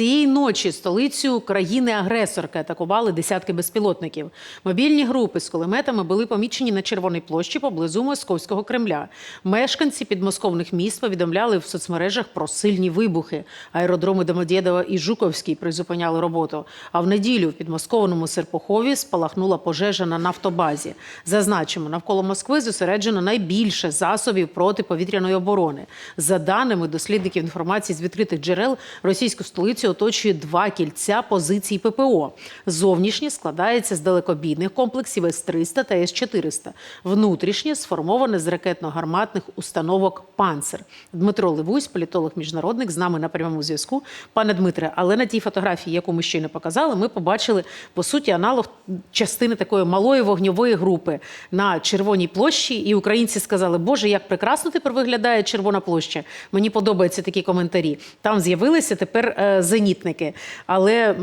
Цієї ночі столицю країни-агресорки атакували десятки безпілотників. Мобільні групи з кулеметами були помічені на Червоній площі поблизу Московського Кремля. Мешканці підмосковних міст повідомляли в соцмережах про сильні вибухи. Аеродроми Домодєдова і Жуковський призупиняли роботу. А в неділю в підмосковному Серпухові спалахнула пожежа на нафтобазі. Зазначимо, навколо Москви зосереджено найбільше засобів протиповітряної оборони. За даними дослідників інформації з відкритих джерел, російську столицю оточує два кільця позицій ППО. Зовнішнє складається з далекобійних комплексів С-300 та С-400. Внутрішнє сформоване з ракетно-гарматних установок «Панцер». Дмитро Левусь, політолог-міжнародник, з нами на прямому зв'язку. Пане Дмитре, але на тій фотографії, яку ми щойно показали, ми побачили, по суті, аналог частини такої малої вогньової групи на Червоній площі. І українці сказали, Боже, як прекрасно тепер виглядає Червона площа. Мені подобаються такі коментарі. Там з'явилися тепер е, зенітники. Але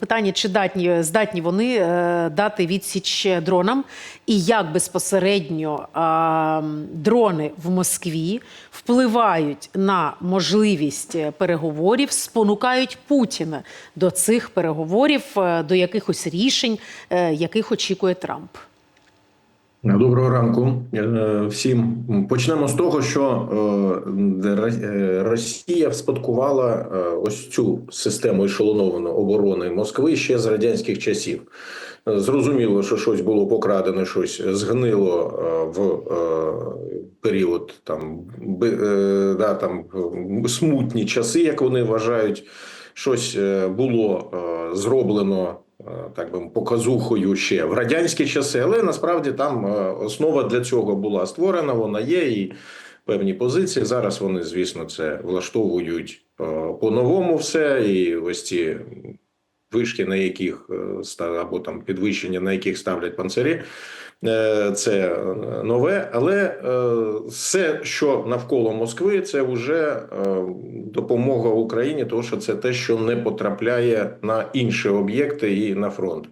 питання, чи датні, здатні вони е, дати відсіч дронам, і як безпосередньо дрони в Москві впливають на можливість переговорів, спонукають Путіна до цих переговорів, е, до якихось рішень, е, яких очікує Трамп. Доброго ранку е, всім. Почнемо з того, що е, е, Росія спадкувала е, ось цю систему ешелонованої оборони Москви ще з радянських часів. Зрозуміло, що щось було покрадено, щось згнило в період там, да, там смутні часи, як вони вважають. Щось було зроблено так би показухою ще в радянські часи, але насправді там е, основа для цього була створена. Вона є і певні позиції. Зараз вони, звісно, це влаштовують е, по-новому все. І ось ці вишки, на яких е, або там підвищення, на яких ставлять панцирі. Е, Це е, нове, але е, все, що навколо Москви, це вже допомога Україні, тому що це те, що не потрапляє на інші об'єкти і на фронт.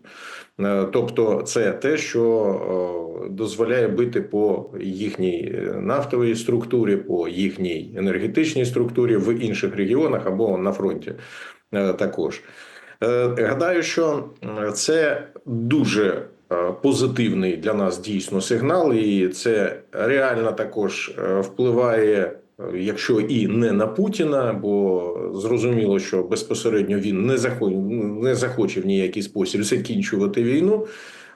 Тобто, це те, що дозволяє бити по їхній нафтовій структурі, по їхній енергетичній структурі в інших регіонах або на фронті також. Гадаю, що це дуже позитивний для нас дійсно сигнал, і це реально також е, впливає, е, якщо і не на Путіна, бо зрозуміло, що безпосередньо він не захоче, не захоче в ніякий спосіб закінчувати війну.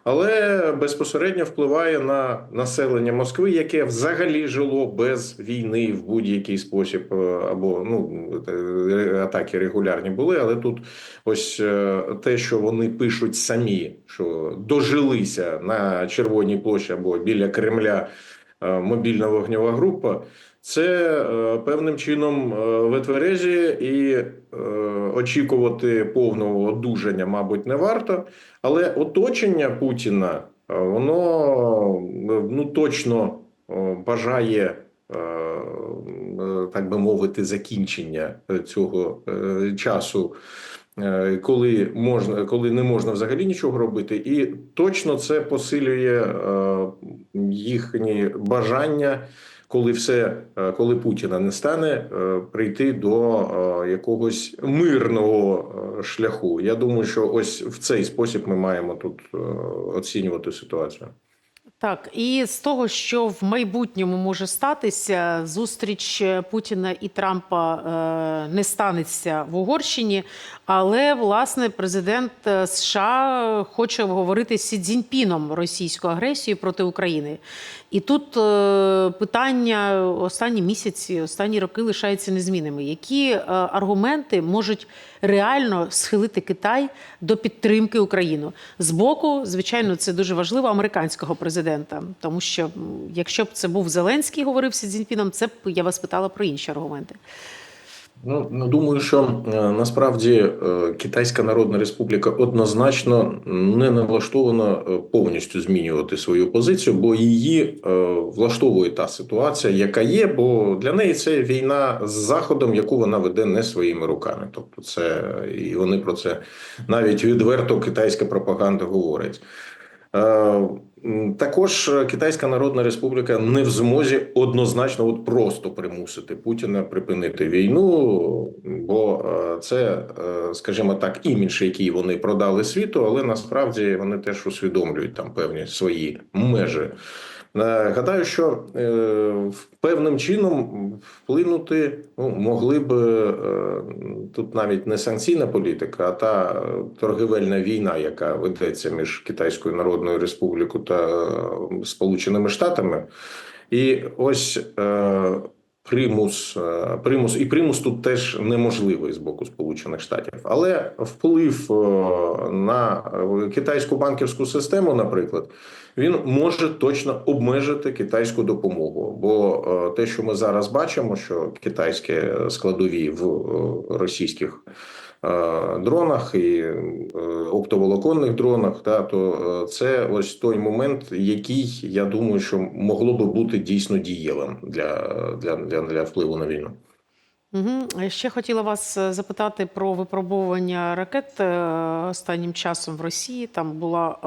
Але безпосередньо впливає на населення Москви, яке взагалі жило без війни в будь-який спосіб, е, або ну е, атаки регулярні були. Але тут ось е, те, що вони пишуть самі, що дожилися на Червоній площі або біля Кремля мобільна вогнева група. Це е, певним чином е, і е, очікувати повного одужання, мабуть, не варто. Але оточення Путіна е, воно е, ну точно е, бажає, е, е, так би мовити, закінчення е, цього е, часу. Е, Коли можна, коли не можна взагалі нічого робити, і точно це посилює е, їхні бажання, коли все, е, коли Путіна не стане, прийти до якогось мирного шляху. Я думаю, що ось в цей спосіб ми маємо тут оцінювати ситуацію. Так, і з того, що в майбутньому може статися, зустріч Путіна і Трампа е, не станеться в Угорщині, але власне президент е, США хоче обговорити з Цзіньпіном російську агресію проти України. І тут е, питання останні місяці, останні роки лишаються незмінними. Які е, аргументи можуть реально схилити Китай до підтримки України з боку, звичайно, це дуже важливо американського президента, тому що якщо б це був Зеленський, говорив з Цзіньпіном, це б я вас питала про інші аргументи. Ну, ну думаю, що е, насправді е, Китайська Народна Республіка однозначно не налаштована е, повністю змінювати свою позицію, бо її влаштовує та ситуація, яка є, бо для неї це війна з заходом, яку вона веде не своїми руками. Тобто, це і вони про це навіть відверто китайська пропаганда говорить. Е, Також Китайська Народна Республіка не в змозі однозначно от просто примусити Путіна припинити війну, бо е, це, е, скажімо так, імідж, який вони продали світу, але насправді вони теж усвідомлюють там певні свої межі. Е, Гадаю, що е, певним чином вплинути ну, могли б е, тут навіть не санкційна політика, а та торгівельна війна, яка ведеться між Китайською Народною Республікою та Сполученими Штатами. І ось примус, е, примус і примус тут теж неможливий з боку Сполучених Штатів, але вплив е, на китайську банківську систему, наприклад, він може точно обмежити китайську допомогу. Бо е, те, що ми зараз бачимо, що китайські складові в російських дронах і е, оптоволоконних дронах, та то е, це ось той момент, який я думаю, що могло би бути дійсно дієвим для, для, для, для впливу на війну. Угу. Ще хотіла вас е, запитати про випробовування ракет е, останнім часом в Росії. Там була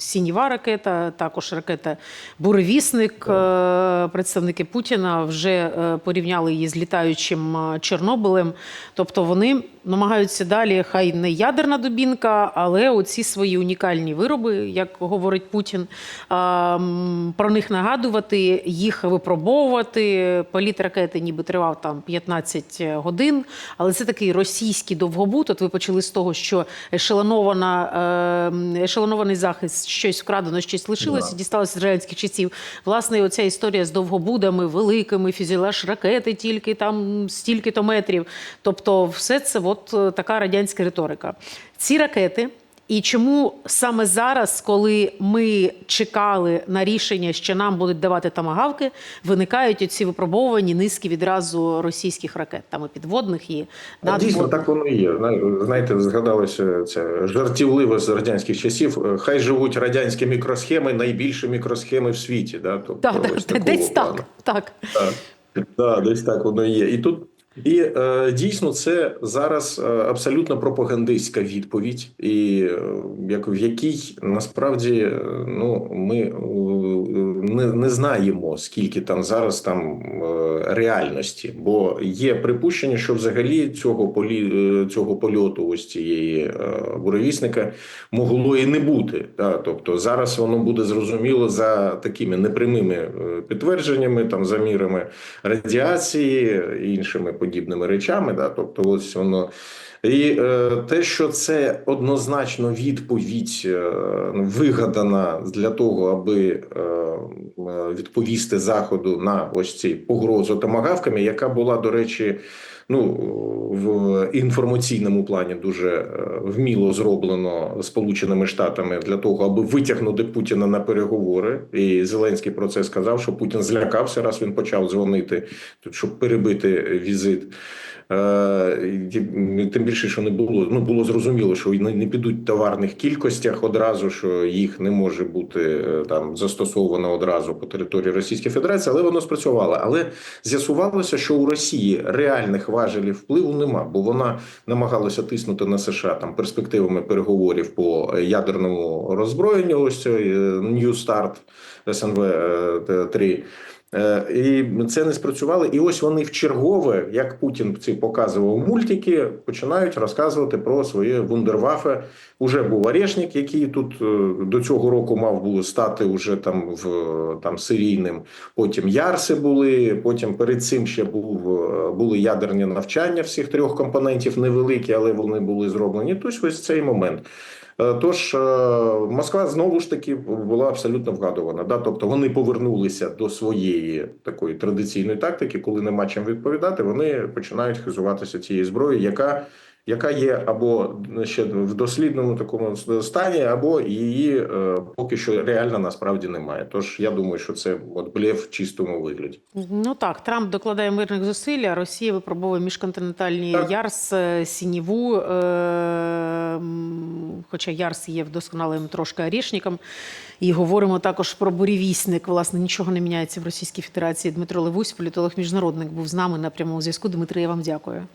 сінєва ракета, також ракета Буревісник. Е, представники Путіна вже е, порівняли її з літаючим е, Чорнобилем. Тобто вони намагаються далі, хай не ядерна дубінка, але оці свої унікальні вироби, як говорить Путін, про них нагадувати, їх випробовувати. Політ ракети ніби тривав там 15 годин, але це такий російський довгобут. От ви почали з того, що ешелонована, е, ешелонований захист, щось вкрадено, щось лишилося, дісталося з радянських часів. Власне, оця історія з довгобудами великими, фюзеляж ракети тільки там стільки-то метрів. Тобто, все це от е, така радянська риторика. Ці ракети. І чому саме зараз, коли ми чекали на рішення, що нам будуть давати тамагавки, виникають оці випробовані низки відразу російських ракет, там і підводних, і А Дійсно, так воно і є. Зна- Знаєте, згадалося це жартівливо з радянських часів. Е, Хай живуть радянські мікросхеми, найбільші мікросхеми в світі. Да? Тобто, Так, так, десь плану. так. так. Так, да, десь так воно і є. І тут і е, дійсно це зараз е, абсолютно пропагандистська відповідь, і е, як в якій насправді е, ну ми не, не знаємо скільки там зараз там реальності, бо є припущення, що взагалі цього полі цього польоту, ось цієї буревісника, могло і не бути. Да? Тобто зараз воно буде зрозуміло за такими непрямими підтвердженнями, там замірами радіації іншими подібними речами. Да? Тобто, ось воно. І е, те, що це однозначно відповідь е, вигадана для того, аби е, відповісти заходу на ось ці погрозу томагавками, яка була, до речі, ну в інформаційному плані дуже е, вміло зроблено Сполученими Штатами для того, аби витягнути Путіна на переговори. І Зеленський про це сказав, що Путін злякався, раз він почав дзвонити, щоб перебити візит. Е, Тим більше, що не було ну було зрозуміло, що не не підуть в товарних кількостях одразу, що їх не може бути е, там застосовано одразу по території Російської Федерації, але воно спрацювало. Але з'ясувалося, що у Росії реальних важелів впливу нема, бо вона намагалася тиснути на США там перспективами переговорів по ядерному роззброєнню. Ось е, New Start СНВ 3 Е, І це не спрацювало. І ось вони в чергове, як Путін ці показував мультики, починають розказувати про своє вундервафе. Уже був Орешник, який тут е, до цього року мав було стати уже там в там серійним. Потім Ярси були. Потім перед цим ще був е, були ядерні навчання всіх трьох компонентів, невеликі, але вони були зроблені. Тобто ось цей момент. Е, Тож е, Москва знову ж таки була абсолютно вгадувана. Да? Тобто вони повернулися до своєї такої традиційної тактики, коли нема чим відповідати, вони починають хизуватися цією зброєю, яка, яка є або ще в дослідному такому стані, або її е, поки що реально насправді немає. Тож я думаю, що це от блеф в чистому вигляді. Ну так, Трамп докладає мирних зусиль, а Росія випробовує міжконтинентальні Так. Ярс, е, Сініву. Е, хоча Ярс є вдосконалим трошки орішником. І говоримо також про бурєвісник. Власне, нічого не міняється в Російській Федерації. Дмитро Левусь, політолог міжнародник, був з нами на прямому зв'язку. Дмитро, я вам дякую.